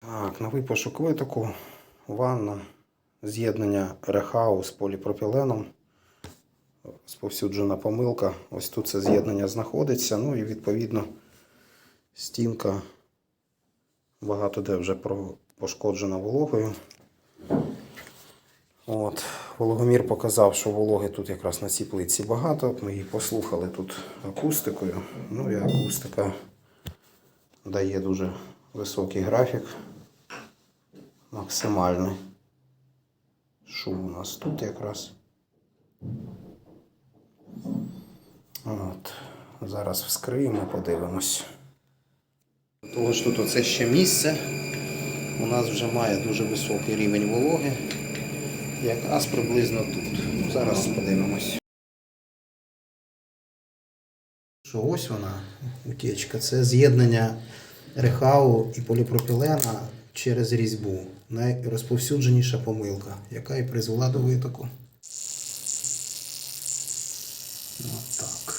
Так, новий пошук витоку, ванна, з'єднання рехау з поліпропіленом. Сповсюджена помилка. Ось тут це з'єднання знаходиться. Ну і відповідно стінка багато де вже пошкоджена вологою. От, вологомір показав, що вологи тут якраз на цій плитці багато. Ми її послухали тут акустикою. Ну і акустика дає дуже високий графік. Максимальний. Шум у нас тут якраз. От. Зараз вскриємо, подивимось. Того ж тут оце ще місце. У нас вже має дуже високий рівень вологи. Якраз приблизно тут. Зараз подивимось. Що ось вона, утічка. Це з'єднання рехау і поліпропілена через різьбу. Найрозповсюдженіша помилка, яка і призвела до витоку. От так.